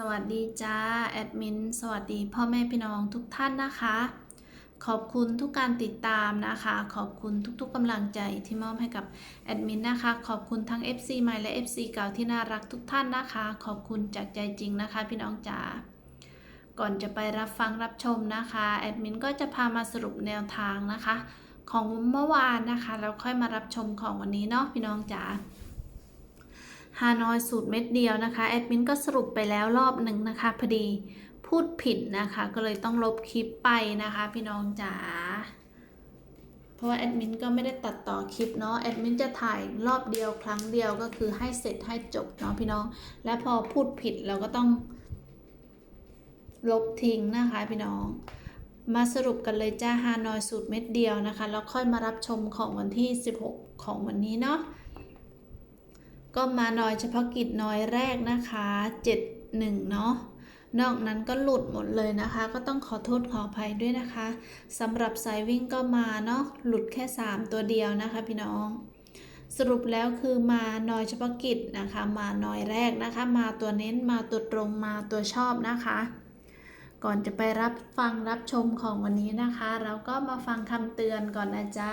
สวัสดีจ้าแอดมินสวัสดีพ่อแม่พี่น้องทุกท่านนะคะ ขอบคุณทุกการติดตามนะคะ ขอบคุณทุกๆกำลังใจที่มอบให้กับแอดมินนะคะ ขอบคุณทั้ง FC ใหม่และ FC เก่าที่น่ารักทุกท่านนะคะ ขอบคุณจากใจจริงนะคะ พี่น้องจ๋าก่อนจะไปรับฟังรับชมนะคะแอดมินก็จะพามาสรุปแนวทางนะคะ ของเมื่อวานนะคะแล้วค่อยมารับชมของวันนี้เนาะพี่น้องจ๋า ฮานอยสูตรเม็ดเดียวนะคะแอดมินก็สรุปไปแล้วรอบหนึ่งนะคะพอดีพูดผิดนะคะ ก็เลยต้องลบคลิปไปนะคะ พี่น้องจ๋าเพราะว่าแอดมินก็ไม่ได้ตัดต่อคลิปเนาะแอดมินจะถ่ายรอบเดียวครั้งเดียวก็คือให้เสร็จให้จบเนาะพี่น้อง และพอพูดผิดเราก็ต้อง ลบทิ้งนะคะพี่น้อง มาสรุปกันเลยจ้าฮานอยสูตรเม็ดเดียวนะคะ แล้วค่อยมารับชมของวันที่ 16 ของวันนี้เนาะ ก็มาหน่อยเฉพาะกิจน้อยแรกนะคะ 71 เนาะนอกนั้นก็หลุดหมดเลยนะคะ ก็ต้องขอโทษขออภัยด้วยนะคะสำหรับสายวิ่งก็มาเนาะหลุดแค่ 3 ตัวเดียวนะคะพี่น้อง สรุปแล้วคือมาหน่อยเฉพาะกิจนะคะ มาหน่อยแรกนะคะ มาตัวเน้นมาตัวตรงมาตัวชอบนะคะ ก่อนจะไปรับฟังรับชมของวันนี้นะคะ เราก็มาฟังคำเตือนก่อนนะจ๊ะ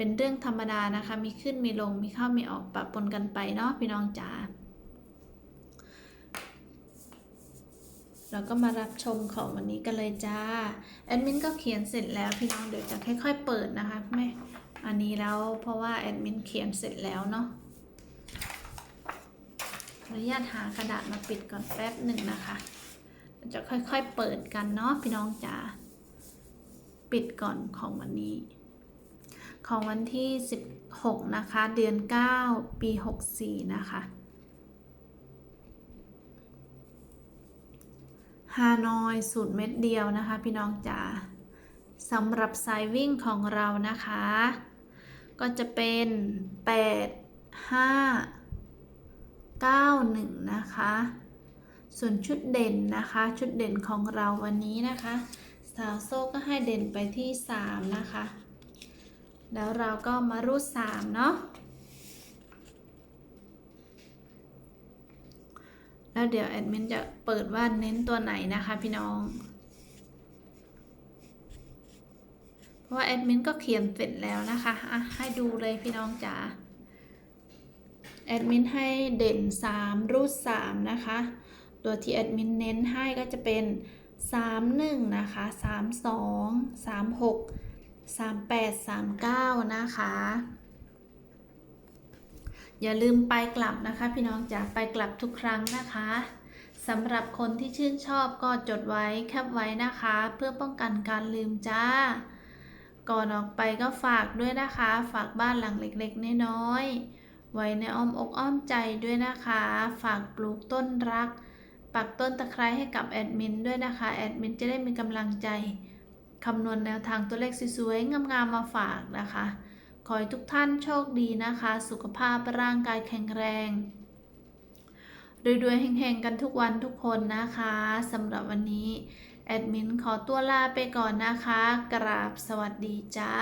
เป็นเรื่องธรรมดานะคะ มีขึ้นมีลงมีเข้ามีออกปะปนกันไปเนาะพี่น้องจ๋าเราก็มารับชมของวันนี้กันเลยจ้า แอดมินก็เขียนเสร็จแล้วพี่น้องเดี๋ยวจะค่อยๆเปิดนะคะไม่อันนี้แล้วเพราะว่าแอดมินเขียนเสร็จแล้วเนาะขออนุญาตหากระดาษมาปิดก่อนแป๊บหนึ่งนะคะ จะค่อยๆเปิดกันเนาะพี่น้องจ๋า ปิดก่อนของวันนี้ ของวันที่ 16 นะคะ เดือน 9 ปี 64 นะคะฮานอยสูตรเม็ดเดียวนะคะ พี่น้องจ๋าสำหรับสายวิ่งของเรานะคะ ก็จะเป็น 8 5 9 1 นะคะ ส่วนชุดเด่นนะคะ ชุดเด่นของเราวันนี้นะคะ สาวโซ่ก็ให้เด่นไปที่ 3 นะคะ แล้วเราก็มารูดสามเนาะแล้วเดี๋ยวแอดมินจะเปิดว่าเน้นตัวไหนนะคะพี่น้อง เพราะว่าแอดมินก็เขียนเสร็จแล้วนะคะอะให้ดูเลยพี่น้องจ๋าแอดมินให้เด่น 3 รูด 3 นะคะ ตัวที่แอดมินเน้นให้ก็จะเป็น 31 นะคะ 32 36 38 39นะคะ อย่าลืมไปกลับนะคะ พี่น้องจ๋าไปกลับทุกครั้งนะคะสำหรับคนที่ชื่นชอบก็จดไว้แคปไว้นะคะ เพื่อป้องกันการลืมจ้า ก่อนออกไปก็ฝากด้วยนะคะ ฝากบ้านหลังเล็กๆน้อยๆไว้ในอ้อมอกอ้อมใจด้วยนะคะ ฝากปลูกต้นรัก ปักต้นตะไคร้ให้กับแอดมินด้วยนะคะ แอดมินจะได้มีกำลังใจ คำนวณแนวทางตัวเลขสวยๆ งามๆ มาฝากนะคะ ขอให้ทุกท่านโชคดีนะคะ สุขภาพร่างกายแข็งแรงรวยๆแห่งๆ กันทุกวันทุกคนนะคะสำหรับวันนี้ แอดมินขอตัวลาไปก่อนนะคะ กราบสวัสดีจ้า